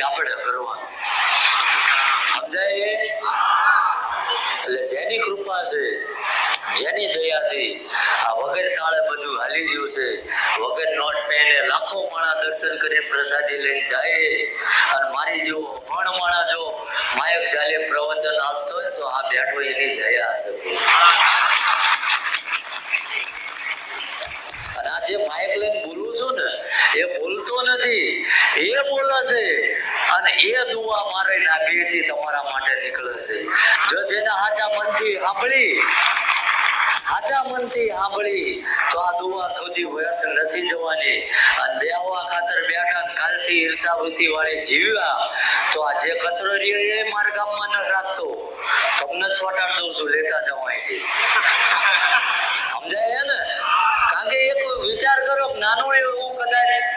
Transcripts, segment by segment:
આપણે કરવાનું. સમજાય? એટલે જેની કૃપા છે, જેની દયાથી આ વગર તાળે બધું હાલી ગયું છે, વગર નોટ પેને લાખો માણા દર્શન કરી પ્રસાદી લઈને જાય. અને મારી જો ભણ માણા જો માયક જાલે પ્રવચન આપતો હોય તો આ બેઠો એની દયા છે. અને આ જે માયક લઈને બોલું છું ને એ બોલતો નથી, એ બોલે છે. અને એ દુઆ મારે નાભીથી તમારા માટે નીકળે છે. જો જેના હાચા મનથી સાંભળી સાચા મનથી સાંભળી, તો આ દુઆ કદી વ્યર્થ નથી જવાની. અને દેવા ખાતર બેઠા કાલથી ઈર્ષાવૃત્તિ વાળી જીવ્યા, તો આ જે કચરો એ મારા ગામમાં ન રાખતો. તમને છોટાડ દઉં છું, લેતા જવાય છે સમજાય ને? કારણ કે એક વિચાર કરો નાનો એવું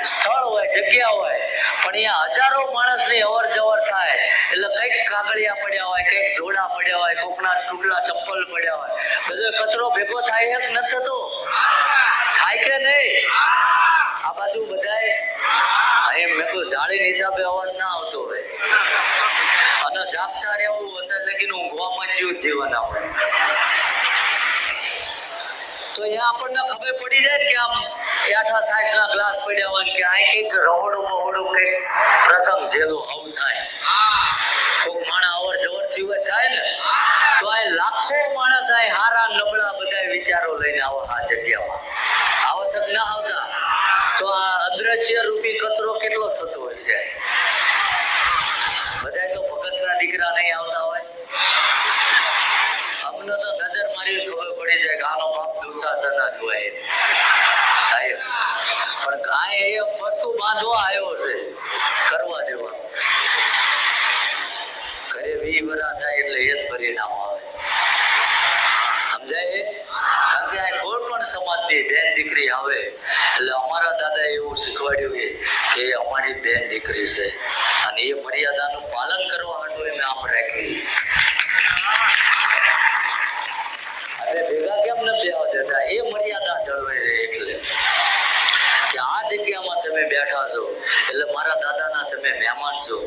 સ્થળ હોય, જગ્યા હોય, પણ અહીંયા હજારો માણસની અવર જવર થાય. એટલે કંઈક કાગળિયા પડ્યા હોય, કંઈક જોડા પડ્યા હોય, કોકના ટુકડા, ચપ્પલ પડ્યા હોય. બધો કચરો ભેગો થાય એક ન થતો. થાય કે નહીં? આ બાજુ બધાય, અહીં મેં તો જાળી હિસાબે અવાજ ના આવતો હોય. અને જાગતા રહેવું અત્યારે લગીને ઊંઘવામાં જ જીવન આપણે તો અહીંયા આપણને ખબર પડી જાય કે આમ આઠા સાઠ ના ગ્લાસ પડ્યા હોય કે આ કંઈક રહોડું બહોડું કંઈક પ્રસંગ જેલો આવું થાય. કોક માણા અવર જવર થયું હોય થાય ને, તો આ લાખો માણસ આ હારા નબળા બધા વિચારો લઈને આવો આ જગ્યામાં. આવશ્યક ના આવતા? તો આ અદ્રશ્ય રૂપી કચરો કેટલો થતો હોય છે બધા તો ભગતના દીકરા નહીં આવતા હોય અમને તો નજર મારી ખબર પડી જાય કે આનો બાપ દુશાસન જ હોય એમ. થાય એમ. પણ કાંઈ એ વસ્તુ બાંધવા આવ્યો છે કરવા દેવાનું ઘરે વી વરા થાય એટલે એ જ પરિણામ આવે સમજાય એ? કારણ કે આ કોઈ પણ સમાજની દીકરી આવે એટલે અમારા દાદા એવું શીખવાડ્યું છે કે અમારી બેન દીકરી છે. અને એ મર્યાદાનું પાલન કરવા હતું એમ આમ રાખી અને ભેગા કેમ નથી દેતા એ મર્યાદા જળવાઈ રહે એટલે. કે આ જગ્યામાં તમે બેઠા છો, એટલે મારા દાદાના તમે મહેમાન છો.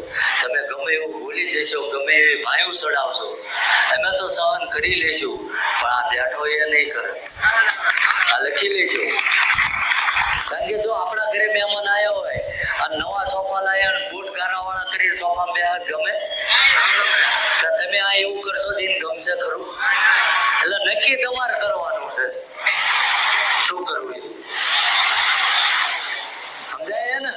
તમે ગમે એવું ભૂલી જશો, ગમે એવી ભાયું ચડાવશો. અમે તો સહન કરી લેશું પણ આ બેઠો એ નહીં કરે. આ લખી લેજો. કારણ કે જો આપણા ઘરે મહેમાન આવ્યા હોય અને નવા સોફા લાયા અને બૂટ ગારાવાળા કરી સોફા બેહા ગમે, તો તમે આ એવું કરશો એને ગમશે ખરું. એટલે નક્કી તમારે કરવાનું છે શું કરવું એ. સમજાય ને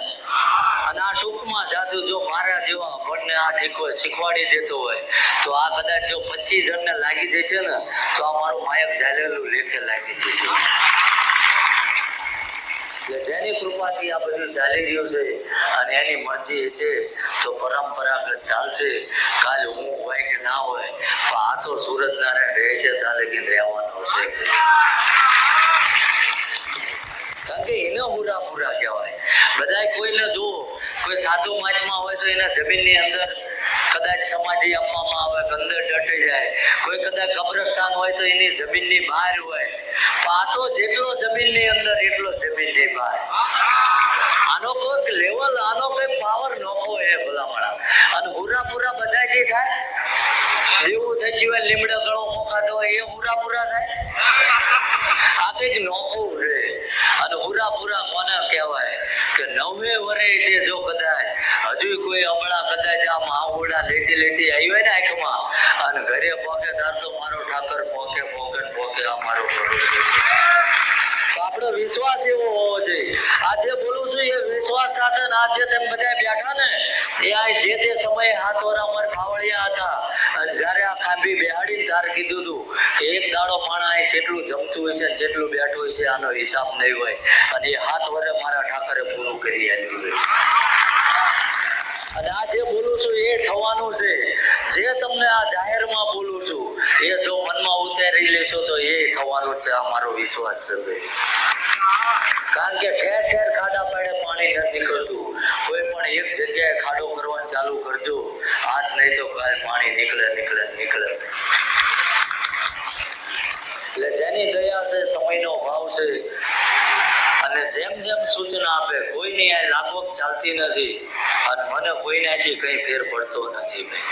અને આ ટૂંકમાં જાદુ જો મારા જેવા ભણને આ શીખવા શીખવાડી દેતો હોય, તો આ કદાચ જો પચીસ જણને લાગી જશે ને, તો આ મારું માયક ઝાલેલું લેખે લાગી જશે. એટલે જેની કૃપાથી આ બધું ચાલી રહ્યું છે અને એની મરજી છે, તો પરંપરાગત ચાલશે. કાલ હું હોય કે ના હોય, પણ આ તો સુરત નારાયણ રહેશે ત્યાં લગીને રહેવાનો છે. કારણ કે એને હુરા પૂરા કહેવાય. બધાય કોઈને જુઓ, કોઈ સાધુ માજમાં હોય તો એના જમીનની અંદર કદાચ સમાધિ આપવામાં આવે કે અંદર દટી જાય. કોઈ કદાચ કબ્રસ્તાન હોય તો એની જમીનની બહાર હોય. પાતો જેટલો જમીનની અંદર, એટલો જમીનની બહાર. આનો કોઈક લેવલ આનો કઈ પાવર નોખો એ ભલામણા. અને હુરા પૂરા બધા જે થાય, જેવું થઈ ગયું હોય, લીમડા, ગળો મોખાતો હોય એ હુરા પૂરા થાય. આ કંઈક નોખું રે. અને હુરા પૂરા કોને કહેવાય? કે નવે વરે તે જો કદાચ હજુ કોઈ અબળા કદાચ આમ આવડા લેટી લેટી આવી હોય ને આંખમાં, અને ઘરે પોકે તાર તો મારો ઠાકર પોકે પોકે પોકે આ મારો આપણો વિશ્વાસ એવો હોવો જોઈએ. આ જે બોલું છું એ વિશ્વાસ સાથે આજે તમે બધા બેઠા ને, એ આ જે તે સમયે હાથ વરા અમારે બાવળિયા હતા. અને જ્યારે આ ખાંભી બેહાડીને તાર કીધું હતું કે એક દાડો માણા અહીં જેટલું જમતું હોય છે જેટલું બેઠું હોય છે, આનો હિસાબ નહીં હોય. અને એ હાથ વરે મારા ઠાકરે પૂરું કરી આપ્યું અને આ જે બોલું છું એ થવાનું છે. જે તમને આ જાહેરમાં બોલું છું, એ જો મનમાં ઉતારી લેશો તો એ થવાનું છે અમારો વિશ્વાસ છે ભાઈ. કારણ કે ઠેર ઠેર ખાડા પાડે પાણી નથી નીકળતું. કોઈ પણ એક જગ્યાએ ખાડો કરવાનું ચાલુ કરજો. આજ નહીં તો કાલ પાણી નીકળે નીકળે નીકળે. એટલે જેની દયા છે, સમયનો ભાવ છે. અને જેમ જેમ સૂચના આપે, કોઈની આ લાગવક ચાલતી નથી. મને કોઈનાથી કઈ ફેર પડતો નથી ભાઈ.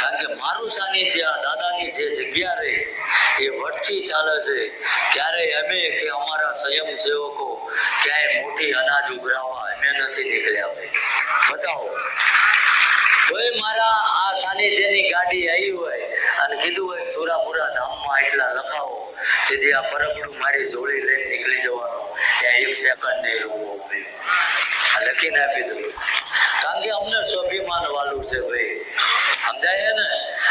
કારણ કે મારું સાનિધ્ય, દાદાની જે જગ્યા રહે, એ વટથી ચાલે છે. ક્યારેય અમે કે અમારા સ્વયંસેવકો ક્યાંય મોટી અનાજ ઉઘરાવવા અમે નથી નીકળ્યા ભાઈ. બતાવો. કોઈ મારા આ સાનિધ્યની ગાડી આવી હોય અને કીધું હોય સુરાપુરા ધામમાં એટલા લખાવો, તેથી આ પરબડું મારી જોડી લઈને નીકળી જવાનું. ત્યાં એક સેકન્ડ નહીં આ લખીને આપી દઉં. કારણ કે અમને સ્વાભિમાન વાલું છે ભાઈ. સમજાય ને?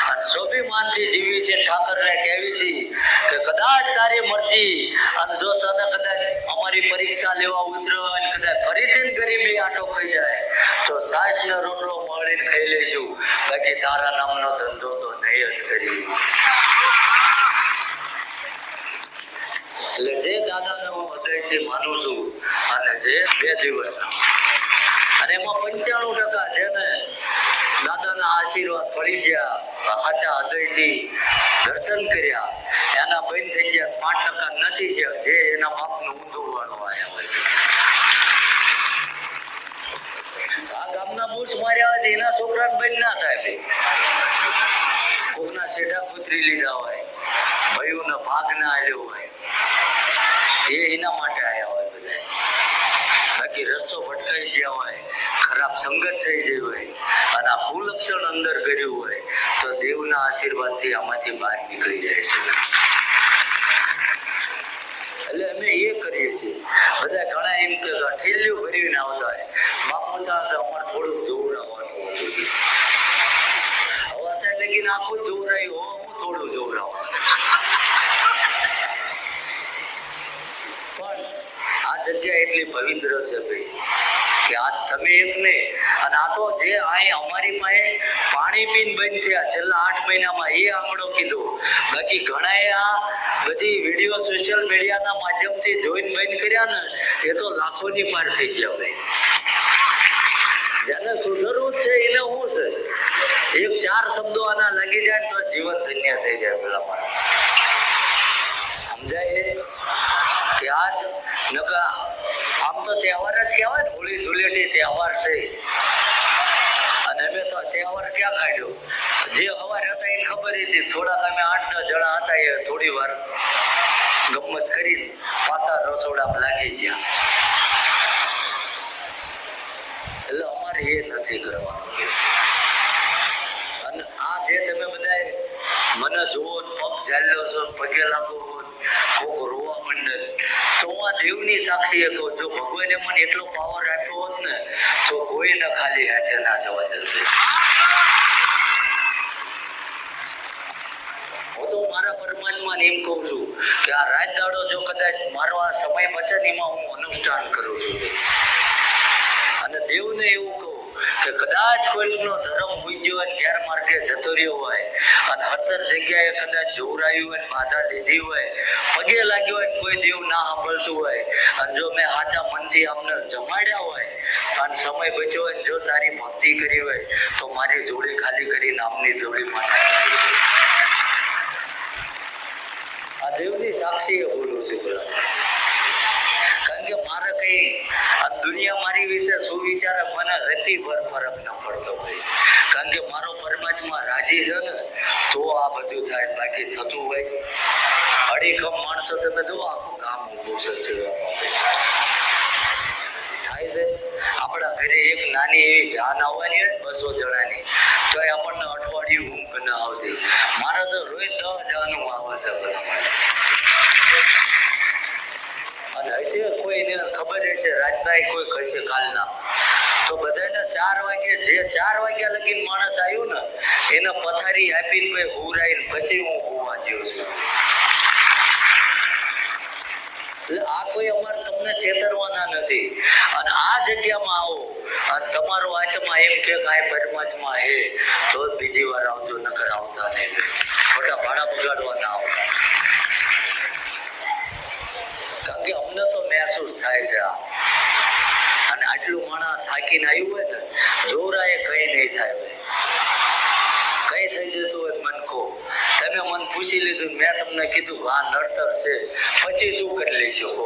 અને સ્વાભિમાનથી જીવી છે ઠાકરને કહેવી છે કે કદાચ તારી મરજી, અને જો તને કદાચ અમારી પરીક્ષા લેવા ઉતરો અને કદાચ ફરીથી ગરીબી આટો ખાઈ જાય, તો સાસ ને રોટલો મળીને ખાઈ લઈશું. બાકી તારા નામનો ધંધો તો નહીં જ કરી. એટલે જે દાદાને હું હૃદયથી માનું છું, અને જે બે દિવસ અને એમાં પંચાણું ટકા જેને દાદાના આશીર્વાદ પડી ગયા, સાચા હૃદયથી દર્શન કર્યા. એના બંધ થઈ ગયા, પાંચ ટકા નથી છે જે એના બાપનું ઊંધું વાળો આવ્યા હોય. આ ગામના બૂચ માર્યા હોય એના છોકરાને બંધ ના થાય ભાઈ. કોકના છેડા કૂતરી લીધા હોય ભાઈઓને ભાગ ના આવ્યો હોય. એ એના માટે આવ્યા હોય બધા. બાકી રસ્તો ભટકાઈ ગયા હોય. ખરાબ સંગત થઈ ગઈ હોય અને આ કુલક્ષણ અંદર કર્યું હોય, તો દેવના આશીર્વાદથી આમાંથી બહાર નીકળી જાય છે. એટલે અમે એ કરીએ છીએ. બધા ઘણા એમ કે ઠેલ્યું ભરીને આવતા હોય. બાપુ ચાલશે અમારે થોડુંક જોવડાવવાનું હતું હવે અત્યારે લગીને આખું જોવડાયું હો, હું થોડું જોવરાવવાનું પણ આ જગ્યા એટલી પવિત્ર છે ભાઈ. કે આ તમે એક ને અને આ તો જે અહીં અમારી પાસે પાણી પીન બંધ થયા છેલ્લા આઠ મહિનામાં, એ આંકડો કીધો. બાકી ઘણાએ આ બધી વીડિયો સોશિયલ મીડિયાના માધ્યમથી જોઈન બંધ કર્યા ને, એ તો લાખોની પાર થઈ ગયા ભાઈ જેને સુધરવું છે, એને શું છે? એક ચાર શબ્દો આના લાગી જાય તો જીવન ધન્ય થઈ જાય પેલા મારા સમજાય? કે આજ નકા તો તહેવાર જ કહેવાય ને, હોળી ધૂળેટી તહેવાર છે. અને અમે તો તહેવાર ક્યાં કાઢ્યો જે હવાર હતા એને ખબર હતી, થોડાક અમે આઠ દસ જણા હતા એ થોડી વાર ગમત કરી પાછા રસોડામાં લાગી ગયા. એટલે અમારે એ નથી કરવાનું અને આ જે તમે બધા મને જુઓ પગ ઝાલ્યો છો પગે લાગો કોક રોવા મંડળ તો હું આ દેવની સાક્ષી હતો. જો ભગવાને મને એટલો પાવર આપ્યો હોત ને, તો કોઈને ખાલી હાથે ના જવા તો મારા પરમાત્માને એમ કહું છું કે આ રાત દાડો જો કદાચ મારો આ સમય બચે એમાં હું અનુષ્ઠાન કરું છું. અને દેવને એવું કહું કે કદાચ કોઈનો ધર્મ પૂજ્યો અને ગેરમાર્ગે જતો રહ્યો હોય અને હતર જગ્યાએ કદાચ જોવરાયું હોય બાધા લીધી હોય, પગે લાગ્યો હોય કોઈ દેવ ના સાંભળતું હોય, અને જો મેં સાચા મનથી અમને જમાડ્યા હોય અને સમય બચ્યો હોય જો તારી ભક્તિ કરી હોય, તો મારી જોડી ખાલી કરી નામની જોડી માટે આ દેવની સાક્ષીએ બોલું છું કારણ આ દુનિયા મારી વિશે શું વિચારે મને રતી ભર ફરક ન પડતો હોય કારણ કે મારો પરમાત્મા રાજી છે ને, તો આ બધું થાય, બાકી થતું હોય. અડીખમ માણસો, તમે જો આખું ગામ ઊભું છે થાય છે. આપણા ઘરે એક નાની એવી જાન આવવાની હોય બસો જણાની તો આપણને અઠવાડિયું ઊંઘ ન આવતી. મારે તો રોજ દસ જાનું આવે છે બધા માટે અને કોઈ એને ખબર હશે રાતના કોઈ કરશે કાલના. તો બધાને ચાર વાગે, જે ચાર વાગ્યા લગીન માણસ આવ્યો ને, એને પથારી આપીને ભાઈ હુરાઈને પછી હું હોવા જેવો છું. એટલે આ કોઈ અમારે તમને છેતરવાના નથી. અને આ જગ્યામાં આવો, અને તમારો આત્મા એમ કે કાંઈ પરમાત્મા હે, તો બીજી વાર આવજો. થાકીને આવ્યું હોય ને જોરા એ કઈ નહીં થાય કઈ થઈ જતું હોય મન કહો તમે મન પૂછી લીધું મેં તમને કીધું આ નડતર છે. પછી શું કરી લઈ શકો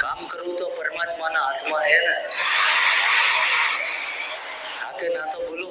કામ કરવું તો પરમાત્માના હાથમાં હે ને. હા કે ના તો બોલો.